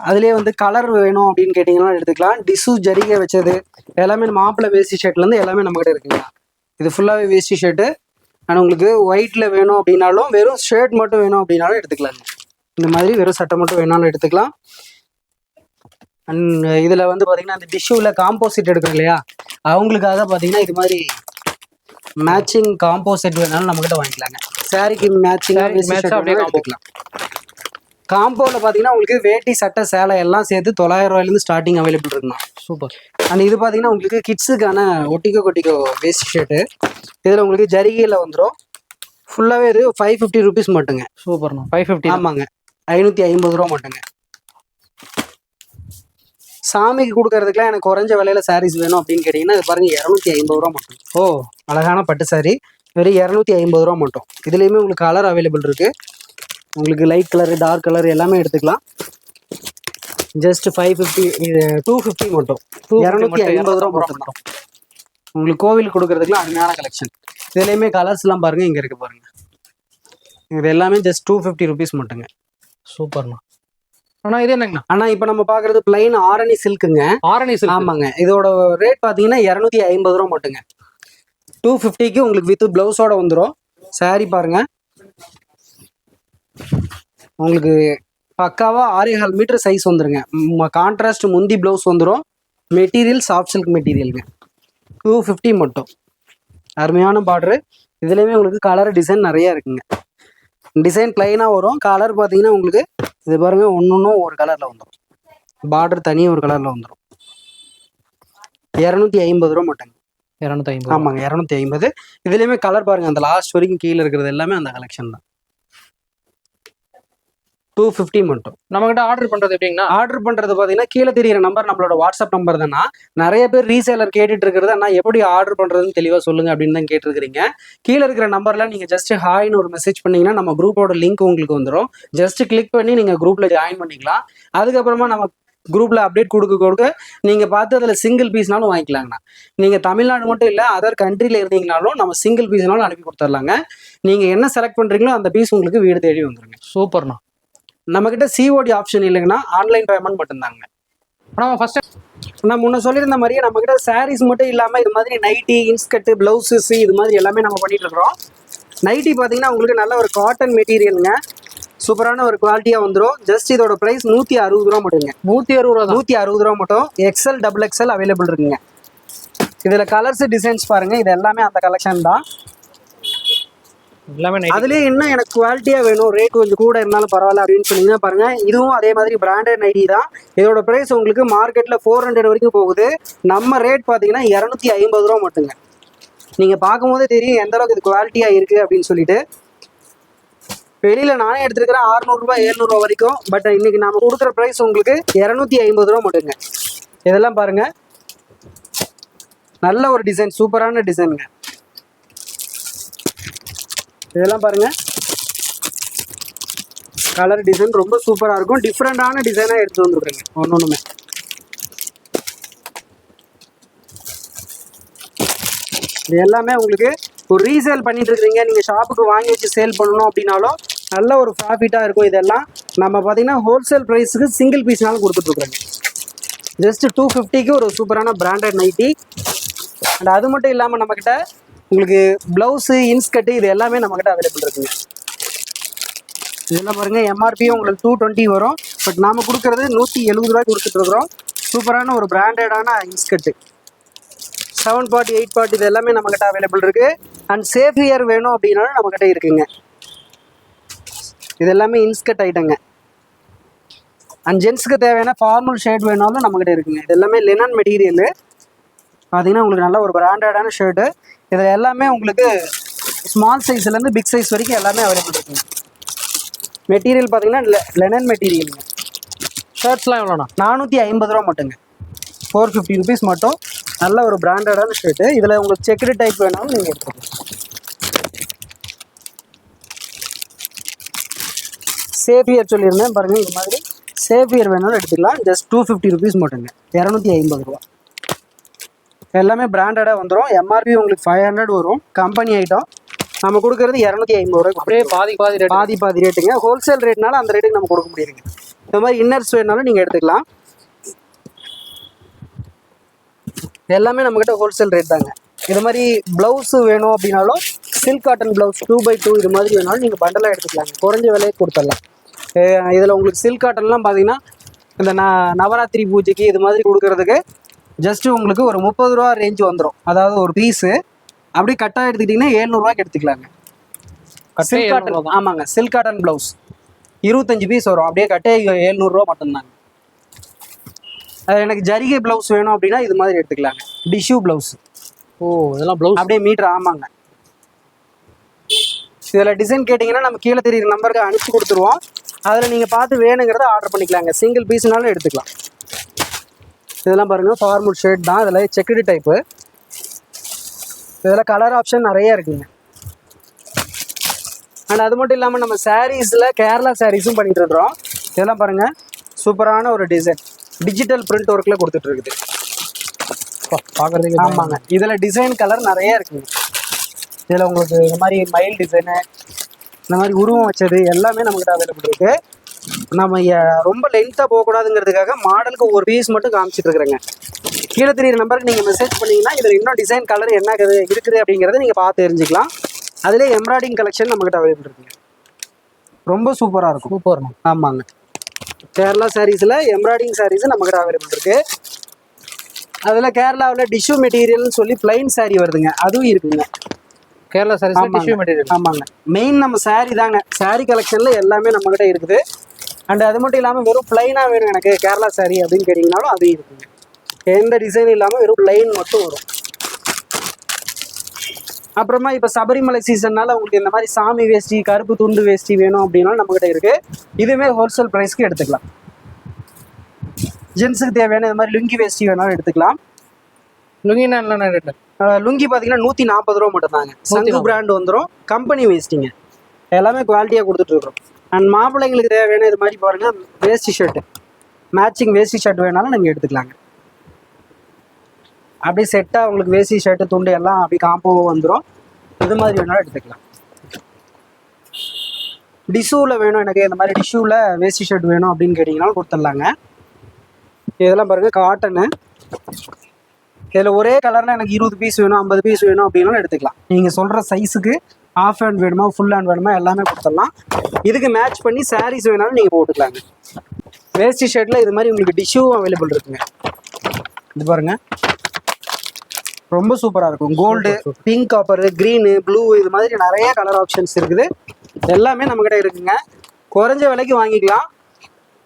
அதுலேயே வந்து கலர் வேணும் அப்படின்னு கேட்டிங்கன்னா எடுத்துக்கலாம். டிசு ஜரிகை வச்சது எல்லாமே மாப்பிள்ளை வேஷ்டி ஷர்ட்லேருந்து எல்லாமே நம்மக்கிட்ட இருக்குங்கண்ணா. இது ஃபுல்லாகவே வேஷ்டி ஷர்ட்டு ஆனால் உங்களுக்கு ஒயிட்டில் வேணும் அப்படின்னாலும் வெறும் ஷர்ட் மட்டும் வேணும் அப்படின்னாலும் எடுத்துக்கலாங்க. இந்த மாதிரி வெறும் சட்டை மட்டும் வேணாலும் எடுத்துக்கலாம். அண்ட் இதில் வந்து பார்த்திங்கன்னா அந்த டிஷ்யூவில் காம்போசிட் எடுக்கிறோம் இல்லையா? அவங்களுக்காக பார்த்தீங்கன்னா இது மாதிரி மேட்சிங் காம்போசிட் வேணாலும் நம்மக்கிட்ட வாங்கிக்கலாங்க. சாரிக்கு மேட்சிங். எடுத்துக்கலாம். காம்போவில் பார்த்தீங்கன்னா உங்களுக்கு வேட்டி சட்டை சேலை எல்லாம் சேர்த்து தொள்ளாயிரம் ரூபாயிலேருந்து ஸ்டார்டிங் அவைலபிள் இருக்குண்ணா சூப்பர் அண்ட் இது பார்த்தீங்கன்னா உங்களுக்கு கிட்ஸுக்கான ஒட்டிக்கோ கொட்டிக்கோ வேஸ்ட் ஷர்ட்டு இதில் உங்களுக்கு ஜரிகையில் வந்துடும் ஃபுல்லாகவே இது ஃபைவ் ஃபிஃப்டி ருபீஸ் மட்டுங்க. சூப்பர்ண்ணா ஃபைவ் ஃபிஃப்டி ஆமாங்க. ஐநூற்றி ஐம்பது ரூபா மட்டுங்க. சாமிக்கு கொடுக்கறதுக்குலாம் எனக்கு குறைஞ்ச விலையில சாரீஸ் வேணும் அப்படின்னு கேட்டிங்கன்னா இது பாருங்க இரநூத்தி ஐம்பது ரூபா மட்டும். ஓ அழகான பட்டு சாரி வெறும் இரநூத்தி ஐம்பது ரூபா மட்டும். இதுலேயுமே உங்களுக்கு கலர் அவைலபிள் இருக்கு. உங்களுக்கு லைட் கலர் டார்க் கலர் எல்லாமே எடுத்துக்கலாம். ஜஸ்ட் ஃபைவ் ஃபிஃப்டி இது டூ ஃபிஃப்டி மட்டும். இரநூத்தி ஐம்பது ரூபா மட்டும். உங்களுக்கு கோவில் கொடுக்கறதுக்குலாம் அருமையான கலெக்ஷன் இதுலேயுமே கலர்ஸ்லாம் பாருங்க இங்கே இருக்கு பாருங்க. இது எல்லாமே ஜஸ்ட் டூ ஃபிஃப்டி ருபீஸ் மட்டுங்க. சூப்பர்ண்ணா ஆனா இது என்னங்கண்ணா? ஆனா இப்போ நம்ம பாக்குறது பிளைன் ஆரணி சில்க்குங்க ஆரணி சில்க் ஆமாங்க. இதோட ரேட் பாத்தீங்கன்னா இரநூத்தி ஐம்பது ரூபா மட்டுங்க. டூ ஃபிஃப்டிக்கு உங்களுக்கு வித் பிளவுஸோட வந்துடும் saree பாருங்க. உங்களுக்கு பக்காவா ஆறேகால் மீட்டர் சைஸ் வந்துருங்க. கான்ட்ராஸ்ட் முந்தி பிளவுஸ் வந்துடும் மெட்டீரியல் சாஃப்ட் சில்க் மெட்டீரியலுங்க டூ ஃபிஃப்டி மட்டும். அருமையான பார்டரு இதுலேயுமே உங்களுக்கு கலர் டிசைன் நிறைய இருக்குங்க. டிசைன் பிளைனாக வரும். கலர் பார்த்தீங்கன்னா உங்களுக்கு இது பாருங்க ஒன்று ஒன்றும் ஒரு கலரில் வந்துடும் பார்டர் தனி ஒரு கலரில் வந்துடும் இரநூத்தி ஐம்பது ரூபா மட்டுங்க. இருநூத்தி ஐம்பது ஆமாங்க இரநூத்தி ஐம்பது. இதுலேயுமே கலர் பாருங்க அந்த லாஸ்ட் வரைக்கும் கீழே இருக்கிறது எல்லாமே அந்த கலெக்ஷன் தான். டூ ஃபிஃப்டி மட்டும். நம்ம கிட்ட ஆர்டர் பண்றது எப்படிங்கண்ணா? ஆர்டர் பண்றது பாத்தீங்கன்னா கீழே தெரியிற நம்பர் நம்மளோட வாட்ஸ்அப் நம்பர் தானா நிறைய பேர் ரீசேலர் கேட்டுட்டு இருக்கிறது அண்ணா எப்படி ஆர்டர் பண்றதுன்னு தெளிவா சொல்லுங்க அப்படின்னு தான் கேட்டிருக்கிறீங்க. கீழே இருக்கிற நம்பர்ல நீங்க ஜஸ்ட் ஹாய்னு ஒரு மெசேஜ் பண்ணீங்கன்னா நம்ம குரூப்போட லிங்க் உங்களுக்கு வந்துடும் ஜஸ்ட் கிளிக் பண்ணி நீங்க குரூப்ல ஜாயின் பண்ணிக்கலாம். அதுக்கப்புறமா நம்ம குரூப்ல அப்டேட் கொடுக்க கொடுக்க நீங்க பார்த்து அதுல சிங்கிள் பீஸ்னாலும் வாங்கிக்கலாங்கண்ணா. நீங்க தமிழ்நாடு மட்டும் இல்ல அதர் கண்ட்ரில இருந்தீங்கனாலும் நம்ம சிங்கிள் பீஸ்னாலும் அனுப்பி கொடுத்துர்லாங்க. நீங்க என்ன செலக்ட் பண்றீங்களோ அந்த பீஸ் உங்களுக்கு வீடு தேடி வந்துருங்க. சூப்பர்ண்ணா. நம்ம கிட்ட சிஓடி ஆப்ஷன் இல்லைங்கன்னா ஆன்லைன் பேமெண்ட் மட்டும்தாங்க. ஆனா ஃபர்ஸ்ட் நான் முன்ன சொல்லியிருந்த மாதிரியே நம்ம கிட்ட சாரீஸ் மட்டும் இல்லாம இது மாதிரி நைட்டி இன்ஸ்கர்ட் பிளவுசஸ் இது மாதிரி எல்லாமே நம்ம பண்ணிட்டு இருக்கிறோம். நைட்டி பாத்தீங்கன்னா உங்களுக்கு நல்ல ஒரு காட்டன் மெட்டீரியலுங்க சூப்பரான ஒரு குவாலிட்டியா வந்துடும் ஜஸ்ட் இதோட பிரைஸ் நூத்தி அறுபது ரூபா மட்டுங்க நூத்தி அறுபது ரூபா நூத்தி அறுபது ரூபா மட்டும். எக்ஸல் டபுள் எக்ஸல் அவைலபிள் இருக்குங்க. இதுல கலர்ஸ் டிசைன்ஸ் பாருங்க. இது எல்லாமே அந்த கலெக்ஷன் தான். எல்லாமே அதுலயே இன்னும் எனக்கு குவாலிட்டியா வேணும்? ரேட் கொஞ்சம் கூட இருந்தாலும் பரவாயில்ல அப்படின்னு சொன்னீங்கன்னா பாருங்க. இதுவும் அதே மாதிரி பிராண்டட் நைட்டி தான். இதோட பிரைஸ் உங்களுக்கு மார்க்கெட்ல ஃபோர் ஹண்ட்ரட் வரைக்கும் போகுது. நம்ம ரேட் பாத்தீங்கன்னா இரநூத்தி ஐம்பது ரூபா மட்டுங்க. நீங்க பார்க்கும்போதே தெரியும் எந்த அளவுக்கு இது குவாலிட்டியா இருக்கு அப்படின்னு சொல்லிட்டு. வெளியில நானே எடுத்திருக்கிறேன் 600 ரூபாய் 700 ரூபாய் வரைக்கும். பட் இன்னைக்கு நாம கொடுக்குற பிரைஸ் உங்களுக்கு இரநூத்தி ஐம்பது ரூபா மட்டுங்க. இதெல்லாம் பாருங்க. நல்ல ஒரு டிசைன் சூப்பரான டிசைனுங்க இதெல்லாம் பாருங்கள் கலர் டிசைன் ரொம்ப சூப்பராக இருக்கும். டிஃப்ரெண்ட்டான டிசைனாக எடுத்து வந்துருக்குறேங்க ஒன்று ஒன்றுமே இது எல்லாமே உங்களுக்கு ஒரு ரீசேல் பண்ணிட்டு நீங்கள் ஷாப்புக்கு வாங்கி வச்சு சேல் பண்ணணும் அப்படின்னாலும் நல்ல ஒரு ப்ராஃபிட்டாக இருக்கும் இதெல்லாம். நம்ம பார்த்தீங்கன்னா ஹோல்சேல் ப்ரைஸுக்கு சிங்கிள் பீஸ்னாலும் கொடுத்துட்ருக்குறேங்க ஜஸ்ட் டூ ஃபிஃப்டிக்கு ஒரு சூப்பரான பிராண்டட் நைட்டி அண்ட் அது மட்டும் இல்லாமல் நம்மக்கிட்ட உங்களுக்கு ப்ளவுஸு இன்ஸ்கட்டு இது எல்லாமே நம்மக்கிட்ட அவைலபிள் இருக்குங்க. இதெல்லாம் பாருங்கள் எம்ஆர்பியும் உங்களுக்கு டூ டுவெண்ட்டி வரும். பட் நாம கொடுக்குறது நூற்றி எழுபது ரூபாய்க்கு கொடுத்துட்ருக்குறோம் சூப்பரான ஒரு பிராண்டடான inskirt seven part eight part இது எல்லாமே நம்மக்கிட்ட அவைலபிள் இருக்குது அண்ட் சேஃப் இயர் வேணும் அப்படின்னாலும் நம்மக்கிட்ட இருக்குங்க. இது எல்லாமே இன்ஸ்கட் ஐட்டங்க அண்ட் ஜென்ஸுக்கு தேவையான ஃபார்மல் ஷர்ட் வேணாலும் நம்மக்கிட்ட இருக்குங்க. இது எல்லாமே லெனன் மெட்டீரியலு பார்த்தீங்கன்னா உங்களுக்கு நல்ல ஒரு பிராண்டடான ஷர்ட்டு இதில் எல்லாமே உங்களுக்கு ஸ்மால் சைஸ்லேருந்து பிக் சைஸ் வரைக்கும் எல்லாமே அவைலபிள் இருக்குங்க மெட்டீரியல் பார்த்தீங்கன்னா லெனன் மெட்டீரியலுங்க ஷர்ட்ஸ்லாம் எவ்வளோண்ணா? நானூற்றி ஐம்பது ரூபா மட்டுங்க. ஃபோர் ஃபிஃப்டி ருபீஸ் மட்டும். நல்ல ஒரு பிராண்டடான ஷர்ட்டு இதில் உங்களுக்கு செக்குடு டைப் வேணாலும் நீங்கள் எடுத்துக்கலாம். சேஃபியர் சொல்லியிருந்தேன் பாருங்கள் இது மாதிரி. சேஃபியர் வேணாலும் எடுத்துக்கலாம். ஜஸ்ட் டூ ஃபிஃப்டி ருபீஸ் மட்டுங்க. இரநூத்தி ஐம்பது ரூபா. எல்லாமே பிராண்டடாக வந்துடும் எம்ஆர்பி உங்களுக்கு ஃபைவ் ஹண்ட்ரட் வரும். கம்பெனி ஐட்டம் நம்ம கொடுக்கறது இரநூத்தி ஐம்பது ரூபாய்க்கு அப்படியே பாதி பாதி ரேட் பாதி பாதி ரேட்டுங்க ஹோல்சேல் ரேட்னால அந்த ரேட்டுக்கு நம்ம கொடுக்க முடியுதுங்க. இந்த மாதிரி இன்னர்ஸ் வேணாலும் நீங்கள் எடுத்துக்கலாம். எல்லாமே நம்மக்கிட்ட ஹோல்சேல் ரேட் தாங்க. இது மாதிரி ப்ளவுஸ் வேணும் அப்படின்னாலும் silk cotton blouse two by two இது மாதிரி வேணாலும் நீங்கள் பண்டலாக எடுத்துக்கலாங்க. குறைஞ்ச விலையை கொடுத்துடலாம். இதில் உங்களுக்கு சில்க் காட்டன்லாம் பார்த்தீங்கன்னா இந்த ந நவராத்திரி பூஜைக்கு இது மாதிரி கொடுக்கறதுக்கு ஜஸ்ட் உங்களுக்கு ஒரு முப்பது ரூபா ரேஞ்ச் வந்துடும் அதாவது ஒரு பீஸு அப்படியே கட்டாக எடுத்துக்கிட்டிங்கன்னா ஏழ்நூறுவாய்க்கு எடுத்துக்கலாங்க. சில்க் காட்டன் ஆமாங்க சில்க் காட்டன் பிளவுஸ் இருபத்தஞ்சு பீஸ் வரும். அப்படியே கட்டே எழுநூறுவா மட்டும்தாங்க. அது எனக்கு ஜரிகை பிளவுஸ் வேணும் அப்படின்னா இது மாதிரி எடுத்துக்கலாங்க. டிஷ்யூ பிளவுஸ் ஓ இதெல்லாம் ப்ளவுஸ் அப்படியே மீட்டர் ஆமாங்க. இதில் டிசைன் கேட்டிங்கன்னா நம்ம கீழே தெரியுற நம்பருக்கு அனுப்பிச்சி கொடுத்துருவோம். அதில் நீங்கள் பார்த்து வேணுங்கிறத ஆர்டர் பண்ணிக்கலாங்க. சிங்கிள் பீஸ்னாலும் எடுத்துக்கலாம். இதெல்லாம் பாருங்கள் ஃபார்மல் ஷர்ட் தான். இதில் செக்குடு டைப்பு இதில் கலர் ஆப்ஷன் நிறைய இருக்குங்க. அண்ட் அது மட்டும் இல்லாமல் நம்ம சாரீஸில் கேரளா சாரீஸும் பண்ணிட்டு இருக்கிறோம். இதெல்லாம் பாருங்கள் சூப்பரான ஒரு டிசைன் டிஜிட்டல் பிரிண்ட் ஒர்க்கில் கொடுத்துட்டு இருக்குது. பார்க்கறதுக்கு ஆமாங்க. இதில் டிசைன் கலர் நிறைய இருக்குங்க. இதில் உங்களுக்கு இந்த மாதிரி மயில் டிசைனு இந்த மாதிரி உருவம் வச்சது எல்லாமே நம்மகிட்ட அவைலபிள் இருக்கு. நம்ம ரொம்ப லென்த்தாக போகக்கூடாதுங்கிறதுக்காக மாடலுக்கு ஒரு பீஸ் மட்டும் காமிச்சிட்டு இருக்கிறேங்க. கீழே தெரியுற நம்பருக்கு நீங்கள் மெசேஜ் பண்ணீங்கன்னா இதில் இன்னும் டிசைன் கலர் என்ன இருக்குது இருக்குது அப்படிங்கிறத நீங்கள் பார்த்து தெரிஞ்சுக்கலாம். அதிலே எம்ப்ராய்டிங் கலெக்ஷன் நம்மகிட்ட அவைலபிள் இருக்குங்க. ரொம்ப சூப்பராக இருக்கும். சூப்பர்ண்ணா ஆமாங்க. கேரளா சாரீஸில் எம்ப்ராய்டிங் சாரீஸ் நம்மகிட்ட அவைலபிள் இருக்கு. அதில் கேரளாவில் டிஷ்யூ மெட்டீரியல்னு சொல்லி பிளைன் saree வருதுங்க. அதுவும் இருக்குங்க. கேரளா சாரீஸ். டிஷ்யூ மெட்டீரியல் ஆமாங்க. மெயின் நம்ம saree தாங்க. Saree கலெக்ஷனில் எல்லாமே நம்மகிட்ட இருக்குது. அண்ட் அது மட்டும் இல்லாமல் வெறும் பிளைனாக வேணும் எனக்கு. கேரளா saree அப்படின்னு கேட்டிங்கனாலும் அதுவும் இருக்குங்க எந்த டிசைன் இல்லாமல் வெறும் பிளைன் மட்டும் வரும். அப்புறமா இப்போ சபரிமலை சீசன்னால உங்களுக்கு இந்த மாதிரி சாமி வேஷ்டி கருப்பு துண்டு வேஷ்டி வேணும் அப்படின்னாலும் நம்மகிட்ட இருக்கு. இதுவுமே ஹோல்சேல் ப்ரைஸ்க்கு எடுத்துக்கலாம். ஜென்ஸுக்கு தேவையான இந்த மாதிரி லுங்கி வேஷ்டி வேணாலும் எடுத்துக்கலாம். லுங்கினா என்ன ரேட்டு லுங்கி பார்த்தீங்கன்னா நூற்றி நாற்பது ரூபா மட்டும்தாங்க. சங்கு 140. பிராண்ட் வந்துடும் கம்பெனி வேஸ்டிங்க எல்லாமே குவாலிட்டியாக கொடுத்துட்ருக்குறோம் அண்ட் மாப்பிள்ளைங்களுக்கு தேவையான இது மாதிரி பாருங்க வேஷ்டி ஷர்ட் மேட்சிங் வேஷ்டி ஷர்ட் வேணாலும் நீங்கள் எடுத்துக்கலாங்க. அப்படியே செட்டாக உங்களுக்கு வேஷ்டி ஷர்ட்டு துண்டு எல்லாம் அப்படியே காம்போ வந்துடும் இது மாதிரி வேணாலும் எடுத்துக்கலாம். டிஷூவில் வேணும் எனக்கு இந்த மாதிரி டிஷ்யூவில் வேஸ்டி ஷர்ட் வேணும் அப்படின்னு கேட்டிங்கனாலும் கொடுத்துடலாங்க. இதெல்லாம் பாருங்கள் காட்டனு இதில் ஒரே கலரில் எனக்கு இருபது பீஸ் வேணும் ஐம்பது பீஸ் வேணும் அப்படின்னாலும் எடுத்துக்கலாம். நீங்கள் சொல்கிற சைஸுக்கு ஆஃப் ஹேண்ட் வேணுமா ஃபுல் ஹேண்ட் வேணுமா எல்லாமே கொடுத்துடலாம். இதுக்கு மேட்ச் பண்ணி சாரீஸ் வேணாலும் நீங்கள் போட்டுக்கலாங்க. வேஸ்டி ஷர்ட்டில் இது மாதிரி உங்களுக்கு டிஷ்யூவும் அவைலபிள் இருக்குங்க. இது பாருங்க. ரொம்ப சூப்பராக இருக்கும். Gold pink copper green blue இது மாதிரி நிறைய கலர் ஆப்ஷன்ஸ் இருக்குது. எல்லாமே நம்மக்கிட்ட இருக்குங்க. குறைஞ்ச விலைக்கு வாங்கிக்கலாம்.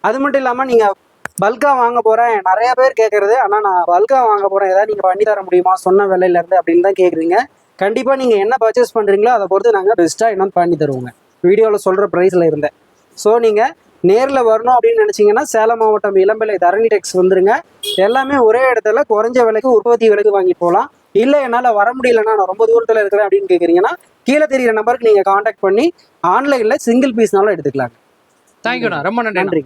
அது மட்டும் இல்லாமல் நீங்கள் பல்காக வாங்க போகிறேன் நிறைய பேர் கேட்குறது ஆனால் நான் பல்காக வாங்க போகிறேன் ஏதாவது நீங்கள் பண்ணி தர முடியுமா? சொன்ன விலையிலேருந்து அப்படின்னு தான் கேட்குறீங்க கண்டிப்பாக நீங்கள் என்ன பர்ச்சேஸ் பண்ணுறீங்களோ அதை பொறுத்து நாங்கள் பெஸ்ட்டாக இன்னும் பண்ணி தருவோங்க. வீடியோவில் சொல்கிற ப்ரைஸில் இருந்தேன் ஸோ நீங்கள் நேரில் வரணும் அப்படின்னு நினச்சிங்கன்னா சேலம் மாவட்டம் இளம்பிள்ளை தரணி டெக்ஸ் வந்துருங்க. எல்லாமே ஒரே இடத்துல குறைஞ்ச விலைக்கு உற்பத்தி விலைக்கு வாங்கிட்டு போகலாம் இல்லை என்னால் வர முடியலன்னா நான் ரொம்ப தூரத்தில் இருக்கிறேன் அப்படின்னு கேட்குறீங்கன்னா கீழே தெரியிற நம்பருக்கு நீங்கள் காண்டாக்ட் பண்ணி ஆன்லைனில் சிங்கிள் பீஸ்னாலும் எடுத்துக்கலாங்க. தேங்க்யூண்ணா ரொம்ப நன்றி.